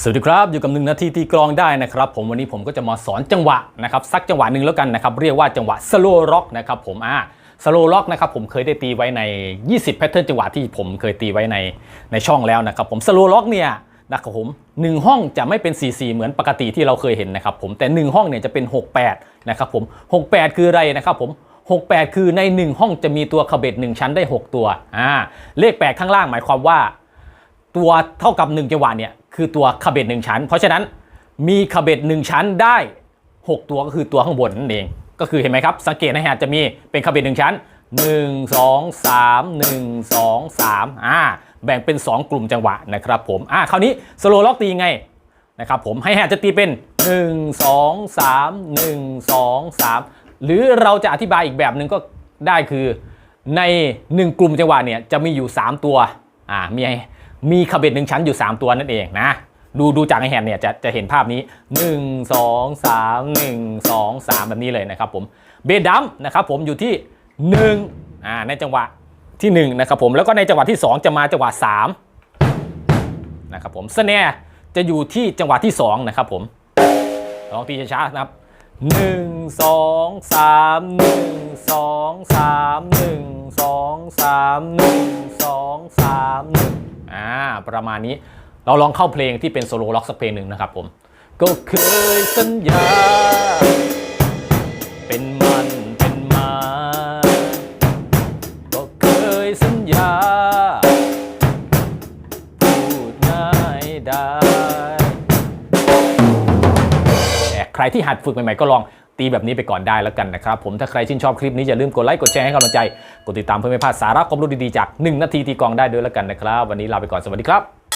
สวัสดีครับ อยู่กับหนึ่งนาทีตีกลองได้นะครับ ผมวันนี้ผมก็จะมาสอนจังหวะนะครับสักจังหวะหนึ่งแล้วกันนะครับเรียกว่าจังหวะสโลว์ร็อกนะครับผมอ่าสโลว์ร็อกนะครับผมเคยได้ตีไว้ใน 20แพทเทิร์นจังหวะที่ผมเคยตีไว้ในในช่องแล้วนะครับผมสโลว์ร็อกเนี่ยนะครับผมหนึ่งห้องจะไม่เป็น 4 4 เหมือนปกติที่เราเคยเห็นนะครับผมแต่ 1 ห้องเนี่ยจะเป็น 68นะครับผม68 คืออะไรนะครับผม68 คือใน 1 ห้องจะมีตัวคาเบต1ชั้นได้ 6 ตัวอ่าเลข8ข้างล่างหมายความว่า ตัวเท่ากับ1จังหวะเนี่ยคือตัวคาเบตหนึ่งชั้น เพราะฉะนั้นมีคาเบตหนึ่งชั้นได้ 6 ตัวก็คือตัวข้างบนนั่นเอง ก็คือเห็นไหมครับ สังเกตนะฮะจะมีเป็นคาเบตหนึ่งชั้น 1 2 3 1 2 3อ่าแบ่งเป็น 2 กลุ่มจังหวะนะครับผมอ่าคราวนี้สโลล็อกตีไงนะครับผมให้แฮะจะตีเป็น 1 2 3 1 2 3 หรือเราจะอธิบายอีกแบบหนึ่งก็ได้คือใน 1 กลุ่มจังหวะเนี่ยจะมีอยู่ 3 ตัวอ่ามี มีคาเบตหนึ่งชั้นอยู่ 3 ตัวนั่นเองนะ ดูดูจากในแฮนเนี่ยจะจะเห็นภาพนี้ 1 2 3 1 2 3 แบบนี้เลยนะครับผมเบสดัมนะครับผมอยู่ที่1อ่าในจังหวะที่ 1 นะครับผมแล้วก็ในจังหวะที่ 2 จะมาจังหวะ3นะครับผมสแนร์จะอยู่ที่จังหวะที่ 2 นะครับผมลองตีช้าๆนะครับ1 2 3 1 2 3 1 2 3 1 2 3 1อ่า ประมาณนี้เราลองเข้าเพลงที่เป็นโซโล่ล็อกสักเพลงหนึ่งนะครับผมก็เคยสัญญา เป็นมันเป็นมา ก็เคยสัญญา พูดง่ายได้แต่ใครที่หัดฝึกใหม่ๆก็ลอง ตีแบบนี้ไปก่อนได้แล้วกันนะครับ ผมถ้าใครชื่นชอบคลิปนี้อย่าลืมกดไลค์กดแชร์ให้กำลังใจ กดติดตามเพื่อไม่พลาดสาระความรู้ดีๆจาก 1 นาทีตีกองได้ด้วยแล้วกันนะครับ วันนี้ลาไปก่อนสวัสดีครับ